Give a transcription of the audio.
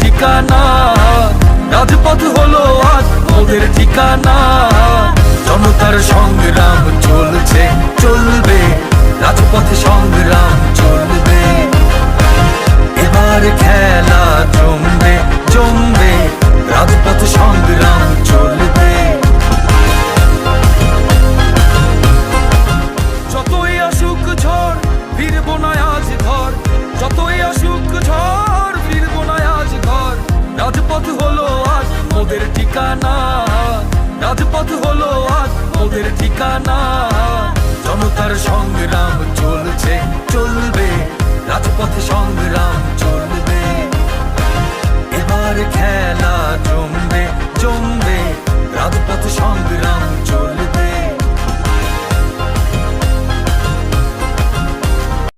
ঠিকানা। রাজপথ হলো আজ মোদের ঠিকানা। জনতার সংগ্রাম চলছে চলবে হলো আজ ওদের ঠিকানা। রাজপথ হলো আজ ওদের ঠিকানা। জনতার সংগ্রাম চলছে, চলবে। রাজপথ সংগ্রাম চলবে। এবার খেলা